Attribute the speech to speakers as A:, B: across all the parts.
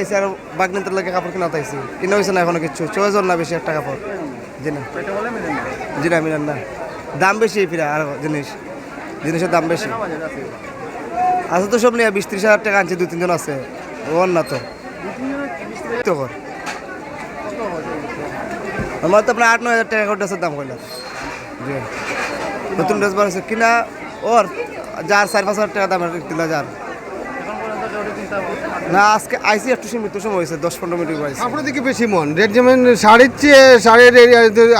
A: আইসি আর বাগনিতের লাগে কাপড় কিনা না এখনও কিছু চয়েজন না বেশি একটা কাপড়। দাম বেশি দাম বেশি। আছে তো সব নিয়ে বিশ ত্রিশ হাজার টাকা আনছে দু তিনজন আছে। ওর না তো। তো কর। আমার তো আপনার আট, নয় হাজার টাকা ড্রেসের দাম কইলাম। নতুন ড্রেস বানাচ্ছে কিনা ওর যার চার পাঁচ হাজার টাকা দামের তিন হাজার না, আজকে আইসি একটু সীমিত সময় হয়েছে, দশ পনেরো মিনিট পাইছি
B: কাপড়ের দিকে বেশি মন। রেড যেমন শাড়ির চেয়ে শাড়ির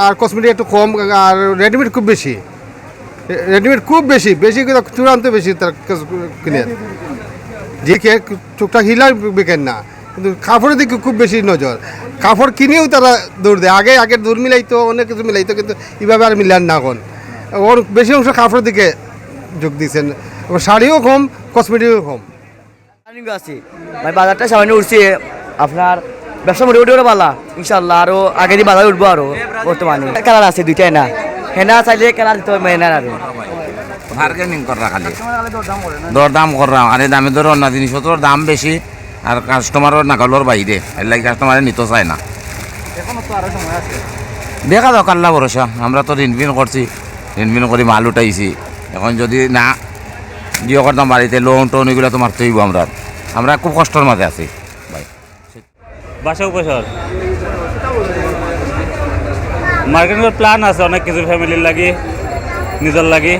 B: আর কসমেটিক একটু কম, আর রেডিমেড খুব বেশি। রেডিমেড খুব বেশি বেশি চূড়ান্ত বেশি তার কিনে যে কে টুকটাক হিলার বেকেন না, কিন্তু কাপড়ের দিকে খুব বেশি নজর। কাপড় কিনেও তারা দৌড় দেয়। আগে আগে দৌড় মিলাইতো, অনেক কিছু মিলাইতো, কিন্তু এভাবে আর মিলান না এখন। ওর বেশি অংশ কাপড়ের দিকে যোগ দিয়েছেন। শাড়িও কম কসমেটিকও কম।
C: আছে। ভাই বাজারটা সামান্য উঠছে। আপনার ব্যবসা মোটামুটি পালা। ইনশাল্লাহ আরও আগে দিয়ে বাজার উঠবো আরও বর্তমানে। কালার আছে দুইটাই না। হেনা চাইলে কালার দিতে হবে হেনার আরও।
D: বার্গেনিং করা খালি। দরদাম করা আরে দামে ধরো না জিনিসপত্রের দাম বেশি। আর কাস্টমারও নাগালোর বাইরে। এর লাগে কাস্টমারে নিতে চায় না। দেখা যাক আল্লাহ ভরসা। আমরা তো ঋণবিন করছি। ঋণবিন করে মাল উঠাইছি। এখন যদি না জিও করতাম বাড়িতে লোন টোন এগুলো তো মারতে হইব আমরা। আমরা খুব কষ্টের মাঝে আছি, ভাই।
E: বাসা উপসর মার্কেটিংয়ের প্ল্যান আছে, অনেক কিছু ফ্যামিলির লাগি, নিজের লাগি।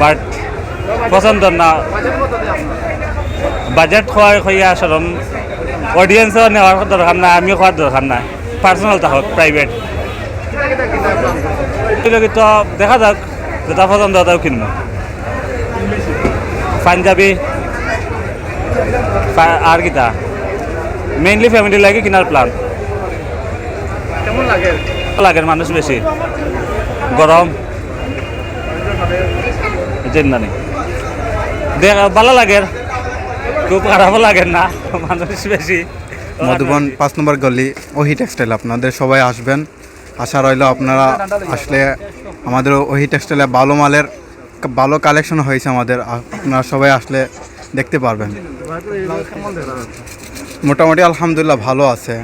E: বাট পছন্দ না। বাজেট খোয়ার খইয়া আসরম অডিয়েন্সও নেওয়ার দরকার নাই, আমিও খোয়ার দরকার নাই। পার্সোনাল থাকক প্রাইভেট তো দেখা যাক যেটা পছন্দ ওটাও কিনবো। পাঞ্জাবি আর কিতা মেইনলি ফ্যামিলি লাগে কিনার প্ল্যান কেমন লাগে? লাগে মানুষ বেশি। গরম। জেন। দেখ ভালো লাগে। খুব খারাপও লাগে না মানুষ বেশি।
F: মধুবন পাঁচ নম্বর গলি ওহি টেক্সটাইল আপনাদের সবাই আসবেন। আশা রইল আপনারা আসলে আমাদের ওহি টেক্সটাইলে ভালো মালের ভালো কালেকশন হয়েছে আমাদের। আপনারা সবাই আসলে দেখতে পারবেন। মোটামুটি আলহামদুলিল্লাহ ভালো আছে।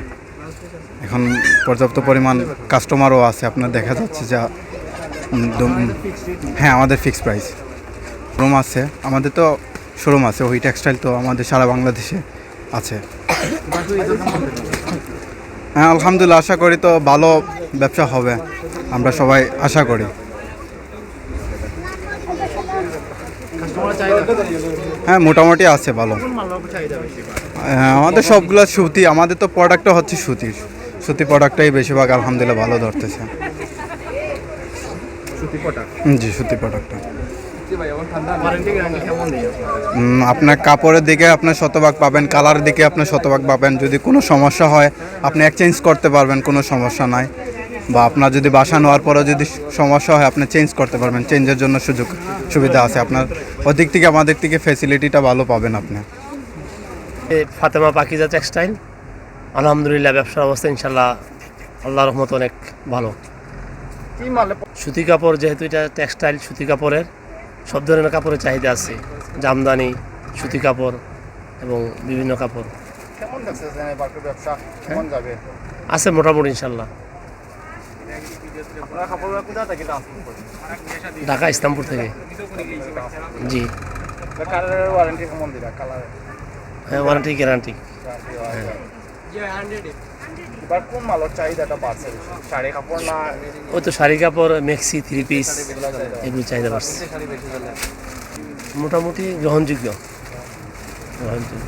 F: এখন পর্যাপ্ত পরিমাণ কাস্টমারও আছে। আপনার দেখা যাচ্ছে যা হ্যাঁ আমাদের ফিক্স প্রাইস শোরুম আছে। আমাদের তো শোরুম আছে, ওই টেক্সটাইল তো আমাদের সারা বাংলাদেশে আছে। হ্যাঁ আলহামদুলিল্লাহ, আশা করি তো ভালো ব্যবসা হবে। আমরা সবাই আশা করি। হ্যাঁ মোটামুটি আছে ভালো। হ্যাঁ আমাদের সবগুলো সুতি আমাদের তো প্রোডাক্টটা হচ্ছে সুতি সুতি প্রোডাক্টটাই বেশিরভাগ আলহামদুলিল্লাহ ভালো ধরতেছে। জি সুতি প্রোডাক্টটা আপনার? কাপড়ের দিকে আপনার শতভাগ পাবেন কালারের দিকে আপনার শতভাগ পাবেন। যদি কোনো সমস্যা হয় আপনি এক্সচেঞ্জ করতে পারবেন কোনো সমস্যা নাই। বা আপনার যদি বাসা নেওয়ার পরেও যদি সমস্যা হয় আপনি চেঞ্জ করতে পারবেন। চেঞ্জের জন্য সুযোগ সুবিধা আছে আপনার। ওদিক থেকে আমাদের থেকে ফেসিলিটিটা ভালো পাবেন আপনি।
G: এ ফাতেমা পাকিজা টেক্সটাইল। আলহামদুলিল্লাহ ব্যবসার অবস্থা ইনশাল্লাহ আল্লাহ রহমত অনেক ভালো। সুতি কাপড় যেহেতু এটা টেক্সটাইল সুতি কাপড়ের সব ধরনের কাপড়ের চাহিদা আছে। জামদানি সুতি কাপড় এবং বিভিন্ন কাপড়। আছে মোটামুটি ইনশাল্লাহ ঢাকা ইসলামপুর থেকে। জি। হ্যাঁ ওয়ারেন্টি গ্যারান্টি ওই তো শাড়ি কাপড় মেক্সি থ্রি পিস এগুলো চাহিদা বাড়ছে। মোটামুটি গ্রহণযোগ্য। গ্রহণযোগ্য।